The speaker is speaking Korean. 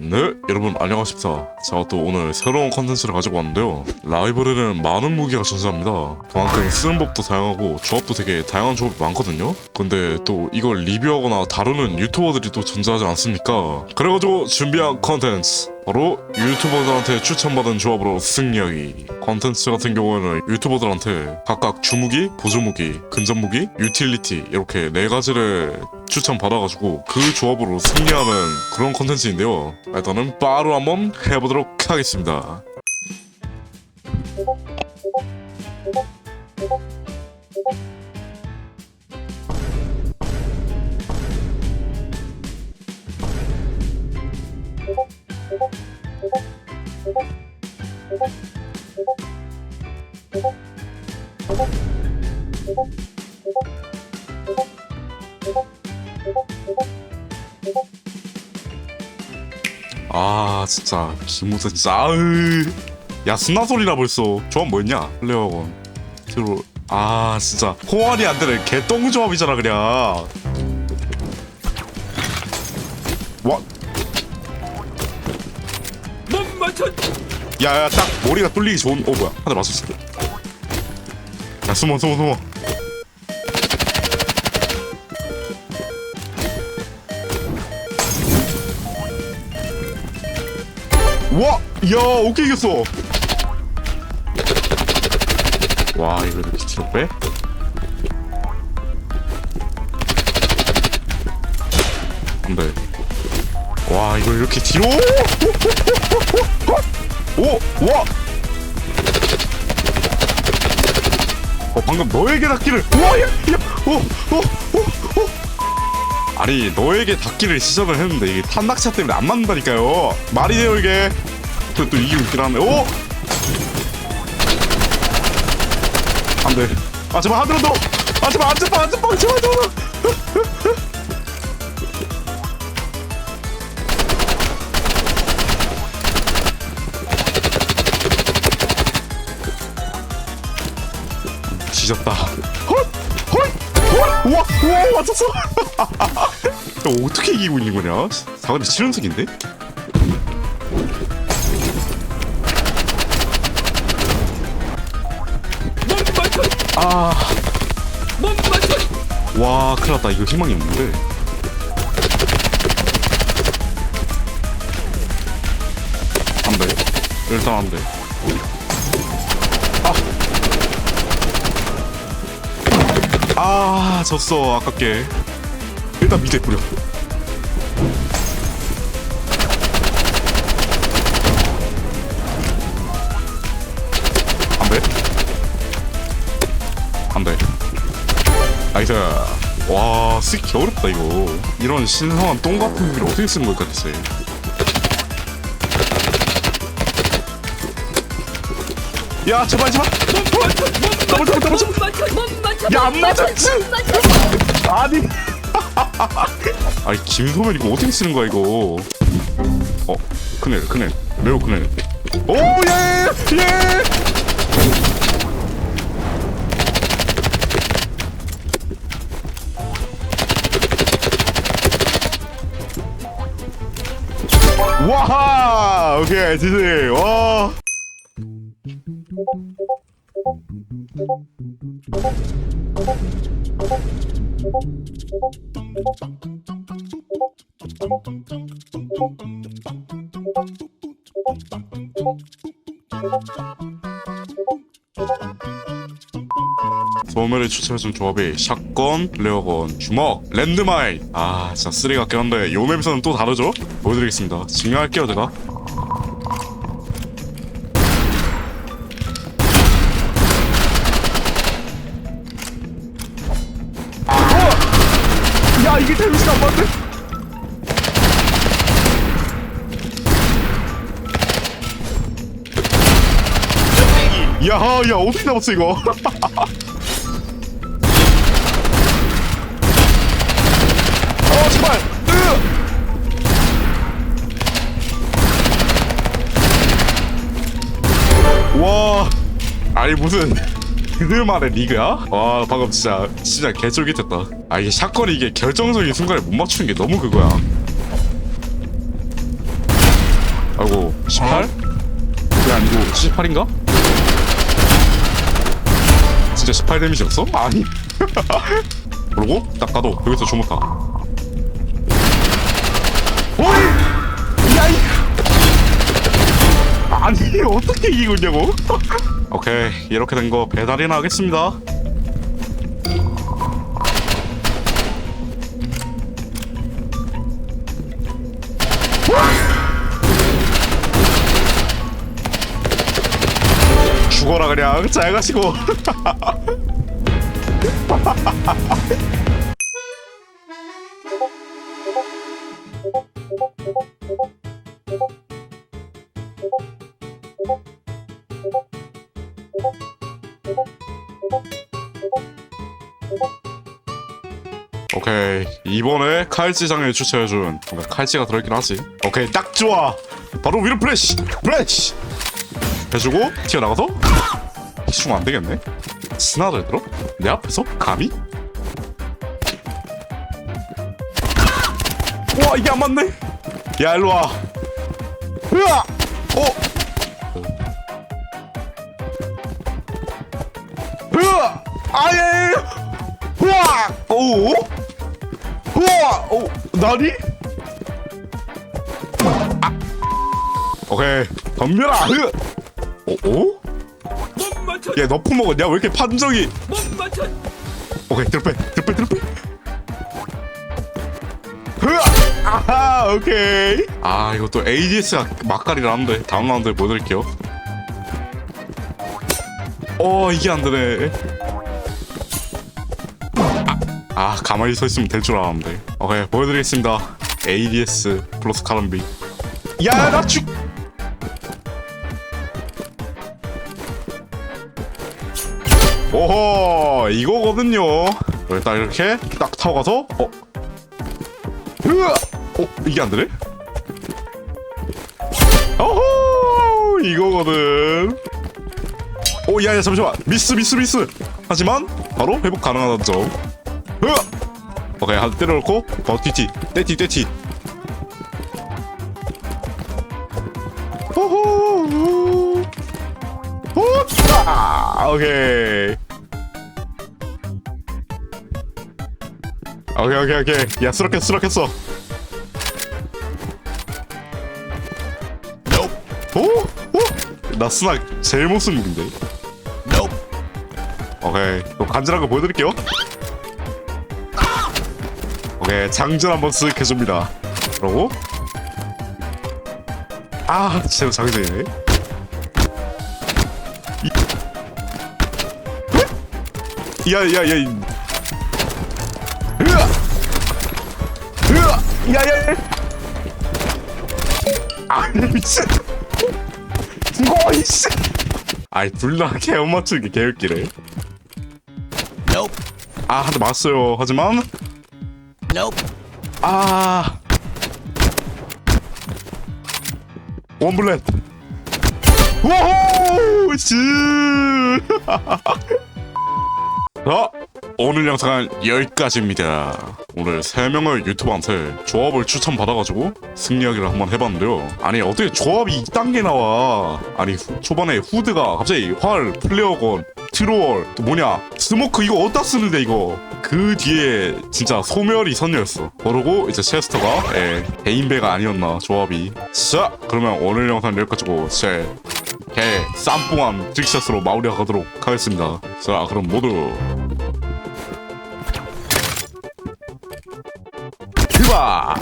네, 여러분 안녕하십니까. 제가 또 오늘 새로운 컨텐츠를 가지고 왔는데요. 라이브러리는 많은 무기가 존재합니다. 그만큼 쓰는 법도 다양하고 조합도 되게 다양한 조합이 많거든요. 근데 또 이걸 리뷰하거나 다루는 유튜버들이 또 존재하지 않습니까? 그래가지고 준비한 컨텐츠. 바로 유튜버들한테 추천받은 조합으로 승리하기. 컨텐츠 같은 경우에는 유튜버들한테 각각 주무기, 보조무기, 근접무기, 유틸리티 이렇게 네 가지를 추천받아가지고 그 조합으로 승리하는 그런 컨텐츠인데요. 일단은 바로 한번 해보도록 하겠습니다 아 진짜. 기모자 진짜 아으 야 스나소리나 벌써. 조합 뭐였냐? 플레어건. 새로 아 진짜. 호환이 안 되는 개똥 조합이잖아 그냥. 와 야야 딱 머리가 뚫리기 좋은 어 뭐야. 한대 맞췄어. 야 숨어 숨어 숨어. 와! 야 오케이 이겼어. 와 이거 뒤로 빼? 안돼. 와 이걸 이렇게 뒤로 오! 와! 어 방금 너에게 닿기를 와! 야! 야! 오! 오! 오! 오! 아니 너에게 닿기를 시전을 했는데 이게 탄낙차 때문에 안 맞는다니까요 말이 돼요 이게 그래 또 이기고 있긴 하네 오! 안돼 아 제발 하늘로 더! 아 제발 안전빵 안전빵 제발 제발 뒤졌다. 헛! 헛! 헛! 우와! 우와! 맞췄어! 야, 어떻게 이기고 있는 거냐? 사거리 7연승인데? 못 맞췄 아... 와 큰일 났다 이거 희망이 없는데 안돼 일단 안돼 아... 아 졌어 아깝게. 일단 밑에 뿌려. 안돼? 안돼. 나이스. 와 쓰기 어렵다 이거. 이런 신성한 똥 같은 무기를 어떻게 쓰는 걸까 대체? 야 제발 제발 더블 더블 더블 못 맞췄 못 맞췄 야, 안 맞았지? 아니. 아니 김소면 이거 어떻게 쓰는 거야 이거? 어 큰일 큰일. 매우 큰일. 오예예. 예! 와하! 오케이 지지 와 소멸이 추천해준 조합이 샷건, 레어건, 주먹, 랜드마인 아 진짜 쓰레기 같긴 한데 요 맵에서는 또 다르죠? 보여드리겠습니다. 증명할게요 제가 야 이게 데미지가 안 맞네 야야 어떻게 잡았어 이거? 어 제발. 으! 와. 아니 무슨 그들만의 리그야? 와 방금 진짜 진짜 개쫄깃했다 아 이게 샷건이 이게 결정적인 순간에 못 맞추는 게 너무 그거야 아이고 18? 그게 아니고 78인가? 진짜 18 데미지였어? 아니 그리고 딱 가도 여기서 주무타 아니 어떻게 이기고 있냐고? 오케이 이렇게 된 거 배달이나 하겠습니다. 죽어라 그냥. 잘 가시고 오케이. 이번에 칼찌장에 추천해준 뭔가 칼찌가 들어있긴 하지. 오케이 딱 좋아. 바로 위로 플래시 플래시. 해주고 튀어나가서. 희충 안되겠네. 스나를 들어? 내 앞에서? 감히? 와 이게 안 맞네. 야 일로와. 으아! 어 오 우와 오 나니? 아 오케이 덤벼라 으 오? 오? 못 맞춰 얘 너프 먹었냐? 왜 이렇게 판정이 못 오케이 뒤로 빼 뒤로 빼 뒤로 빼 흐아! 아하 오케이 아 이거 또 ADS가 막갈이라는데 다음 라운드에 보여드릴게요 어 이게 안 되네 아, 아 가만히 서 있으면 될 줄 알았는데. 오케이 보여드리겠습니다. ADS 플러스 카람비. 야나 죽! 오호 이거거든요. 일단 이렇게 딱 타고 가서 어? 으아! 어 이게 안 되네? 오호 이거거든. 오 야야 잠시만. 미스 미스 미스. 하지만 바로 회복 가능하다는 점 으아 오케이 한대 때려놓고 버티티 떼티 떼티 호호! 오차! 오케이. 오케이 오케이 오케이. 야 수락했어 수락했어. 오? 오? 나 스낙 제일 못 쓰는 무기인데 오케이 또 간지난 거 보여드릴게요 오케이 장전 한번 쓱 해줍니다. 그러고. 아 진짜 장전이네. 야야 야 으아! 으아! 야 야 야. 아 미친. 이거 이씨. 아이 둘다 개못 맞추기 개웃기네. 아한 대 맞았어요. 하지만 아 원블렛 와호 씨 자, 오늘 영상은 여기까지입니다. 오늘 3명의 유튜버한테 조합을 추천받아가지고 승리하기를 한번 해봤는데요. 아니, 어떻게 조합이 2단계 나와? 아니, 후- 초반에 후드가 갑자기 활, 플레어건, 트로월, 또 뭐냐, 스모크 이거 어디다 쓰는데 이거? 그 뒤에 진짜 소멸이 선녀였어. 그러고 이제 체스터가 예, 개인배가 아니었나, 조합이. 자, 그러면 오늘 영상 여기까지고 제 개 쌈뽕한 트릭샷으로 마무리하도록 하겠습니다. 자, 그럼 모두 큐바!